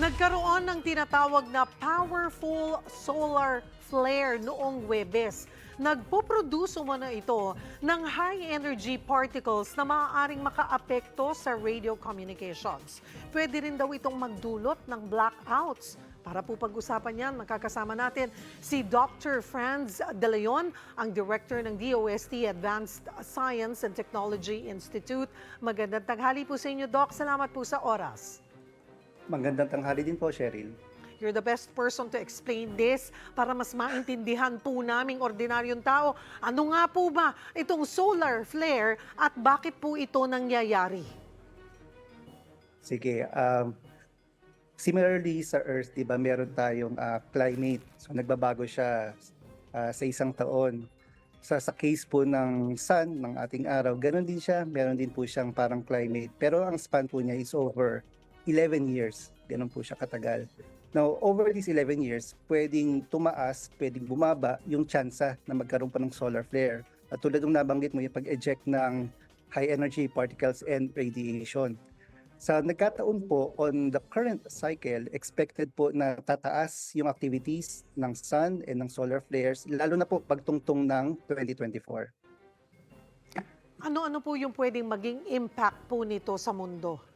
Nagkaroon ng tinatawag na powerful solar flare noong Webes. Nagpo-produce umano ito ng high-energy particles na maaaring makaapekto sa radio communications. Pwede rin daw itong magdulot ng blackouts. Para po pag-usapan yan, makakasama natin si Dr. Franz De Leon, ang Director ng DOST Advanced Science and Technology Institute. Magandang tanghali po sa inyo, Doc. Salamat po sa oras. Magandang tanghali din po, Cheryl. You're the best person to explain this para mas maintindihan po naming ordinaryong tao. Ano nga po ba itong solar flare at bakit po ito nangyayari? Sige, um, similarly sa Earth, di ba, meron tayong ah, climate. So, nagbabago siya ah, sa isang taon. Sa, sa case po ng sun, ng ating araw, ganun din siya. Meron din po siyang parang climate. Pero ang span po niya is over 11 years. Ganun po siya katagal. Now, over these 11 years, pwedeng tumaas, pwedeng bumaba yung tsansa na magkaroon pa ng solar flare. At tulad ng nabanggit mo, yung pag-eject ng high energy particles and radiation. Sa nagkataon po, on the current cycle, expected po na tataas yung activities ng sun and ng solar flares, lalo na po pagtungtong ng 2024. Ano-ano po yung pwedeng maging impact po nito sa mundo?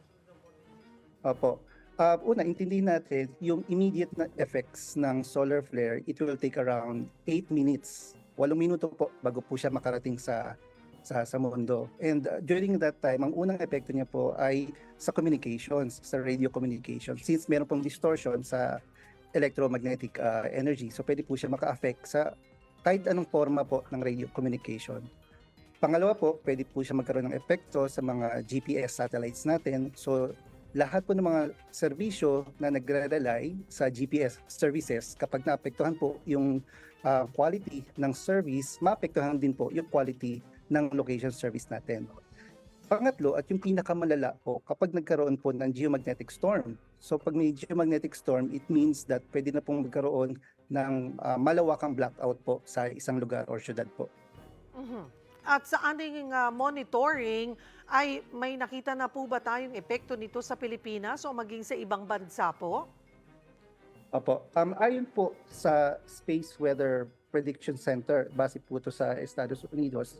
Opo. Uh, una, intindihin natin, yung immediate na effects ng solar flare, it will take around 8 minutes. 8 minuto po bago po siya makarating sa sa sa mundo. And uh, during that time, ang unang epekto niya po ay sa communications, sa radio communication. Since meron pong distortion sa electromagnetic uh, energy, so pwede po siya maka-affect sa kahit anong forma po ng radio communication. Pangalawa po, pwede po siya magkaroon ng epekto sa mga GPS satellites natin. So lahat po ng mga serbisyo na nagre-rely sa GPS services, kapag naapektuhan po yung uh, quality ng service, maapektuhan din po yung quality ng location service natin. Pangatlo, at yung pinakamalala po, kapag nagkaroon po ng geomagnetic storm. So pag may geomagnetic storm, it means that pwede na pong magkaroon ng uh, malawakang blackout po sa isang lugar or syudad po. Mhm. At sa ating uh, monitoring, ay may nakita na po ba tayong epekto nito sa Pilipinas o maging sa ibang bansa po? Opo. Um, ayon po sa Space Weather Prediction Center, base po ito sa Estados Unidos,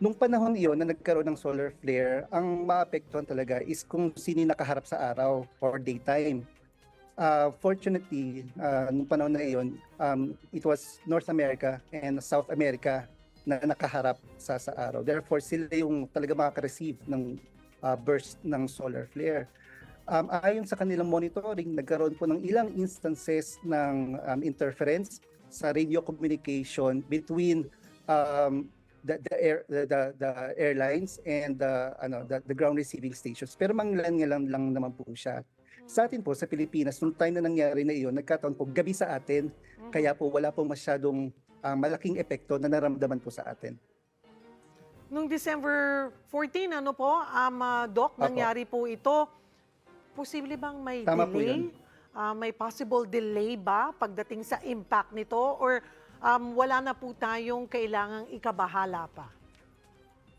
nung panahon iyon na nagkaroon ng solar flare, ang maapektuhan talaga is kung sino nakaharap sa araw or daytime. Uh, fortunately, uh, nung panahon na iyon, um, it was North America and South America na nakaharap sa sa araw. Therefore, sila yung talaga makaka-receive ng uh, burst ng solar flare. Um, ayon sa kanilang monitoring, nagkaroon po ng ilang instances ng um, interference sa radio communication between um, the, the, air, the, the, the airlines and the, ano, the, the ground receiving stations. Pero manglan lang, lang naman po siya. Sa atin po, sa Pilipinas, nung time na nangyari na iyon, nagkataon po gabi sa atin, kaya po wala po masyadong uh, malaking epekto na naramdaman po sa atin. Noong December 14, ano po, um, uh, Doc, Apo. nangyari po ito. Posible bang may Tama delay? Ah, may possible delay ba pagdating sa impact nito? Or um, wala na po tayong kailangang ikabahala pa?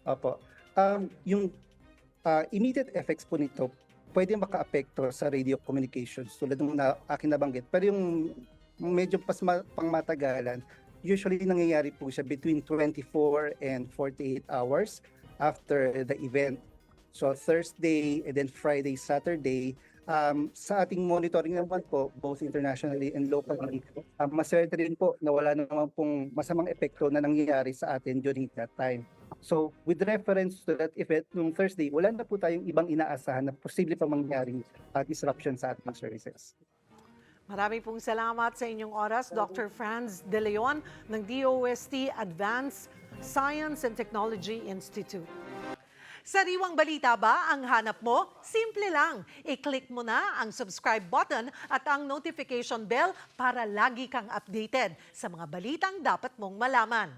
Opo. Um, yung uh, immediate effects po nito, pwede maka-apekto sa radio communications tulad ng na, akin nabanggit. Pero yung medyo pas ma, pang matagalan, usually nangyayari po siya between 24 and 48 hours after the event. So Thursday and then Friday, Saturday, um, sa ating monitoring naman po, both internationally and locally, um, maswerte rin po na wala naman pong masamang epekto na nangyayari sa atin during that time. So with reference to that event nung Thursday, wala na po tayong ibang inaasahan na posible pa mangyari uh, disruption sa ating services. Maraming pong salamat sa inyong oras, Dr. Franz De Leon ng DOST Advanced Science and Technology Institute. Sariwang balita ba ang hanap mo? Simple lang. I-click mo na ang subscribe button at ang notification bell para lagi kang updated sa mga balitang dapat mong malaman.